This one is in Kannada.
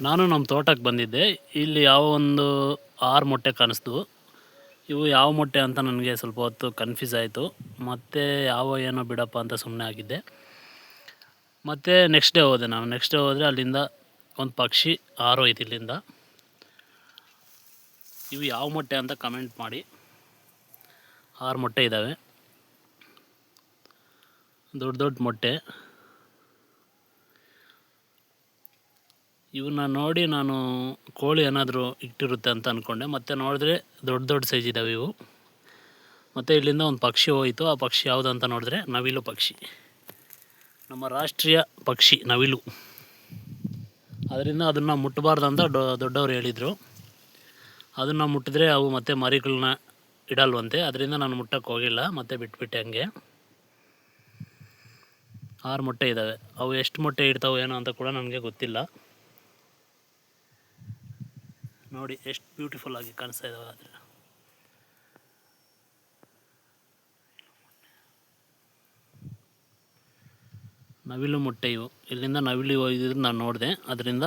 ನಾನು ನಮ್ಮ ತೋಟಕ್ಕೆ ಬಂದಿದ್ದೆ. ಇಲ್ಲಿ ಯಾವ ಒಂದು ಆರು ಮೊಟ್ಟೆ ಕಾಣಿಸ್ತು. ಇವು ಯಾವ ಮೊಟ್ಟೆ ಅಂತ ನನಗೆ ಸ್ವಲ್ಪ ಹೊತ್ತು ಕನ್ಫ್ಯೂಸ್ ಆಯಿತು. ಮತ್ತು ಯಾವ ಏನೋ ಬಿಡಪ್ಪ ಅಂತ ಸುಮ್ಮನೆ ಆಗಿದ್ದೆ. ಮತ್ತು ನೆಕ್ಸ್ಟ್ ಡೇ ಹೋದೆ ನಾನು. ನೆಕ್ಸ್ಟ್ ಡೇ ಹೋದರೆ ಅಲ್ಲಿಂದ ಒಂದು ಪಕ್ಷಿ ಹಾರೋಯ್ತು ಇಲ್ಲಿಂದ. ಇವು ಯಾವ ಮೊಟ್ಟೆ ಅಂತ ಕಮೆಂಟ್ ಮಾಡಿ. ಆರು ಮೊಟ್ಟೆ ಇದ್ದಾವೆ ದೊಡ್ಡ ದೊಡ್ಡ ಮೊಟ್ಟೆ. ಇವನ್ನ ನೋಡಿ ನಾನು ಕೋಳಿ ಏನಾದರೂ ಇಟ್ಟಿರುತ್ತೆ ಅಂತ ಅಂದ್ಕೊಂಡೆ ಮತ್ತೆ ನೋಡಿದ್ರೆ ದೊಡ್ಡ ದೊಡ್ಡ ಸೈಜ್ ಇದ್ದಾವೆ ಇವು. ಮತ್ತು ಇಲ್ಲಿಂದ ಒಂದು ಪಕ್ಷಿ ಹೋಯಿತು. ಆ ಪಕ್ಷಿ ಯಾವುದು ಅಂತ ನೋಡಿದ್ರೆ ನವಿಲು ಪಕ್ಷಿ. ನಮ್ಮ ರಾಷ್ಟ್ರೀಯ ಪಕ್ಷಿ ನವಿಲು. ಅದರಿಂದ ಅದನ್ನು ಮುಟ್ಟಬಾರ್ದು ಅಂತ ದೊಡ್ಡವರು ಹೇಳಿದರು. ಅದನ್ನು ಮುಟ್ಟಿದ್ರೆ ಅವು ಮತ್ತೆ ಮರಿಗಳನ್ನ ಇಡಲ್ವಂತೆ. ಅದರಿಂದ ನಾನು ಮುಟ್ಟಕ್ಕೆ ಹೋಗಿಲ್ಲ. ಮತ್ತೆ ಬಿಟ್ಬಿಟ್ಟೆ ಹಂಗೆ. ಆರು ಮೊಟ್ಟೆ ಇದ್ದಾವೆ ಅವು ಎಷ್ಟು ಮೊಟ್ಟೆ ಇಡ್ತಾವೆ ಏನೋ ಅಂತ ಕೂಡ ನನಗೆ ಗೊತ್ತಿಲ್ಲ. ನೋಡಿ, ಎಷ್ಟು ಬ್ಯೂಟಿಫುಲ್ ಆಗಿ ಕಾಣಿಸ್ತಾ ಇದಾವೆ ಆದರೆ ನವಿಲು ಮೊಟ್ಟೆ ಇವು ಇಲ್ಲಿಂದ ನವಿಲು ಒಯ್ದಿದ್ದು ನಾನು ನೋಡಿದೆ. ಅದರಿಂದ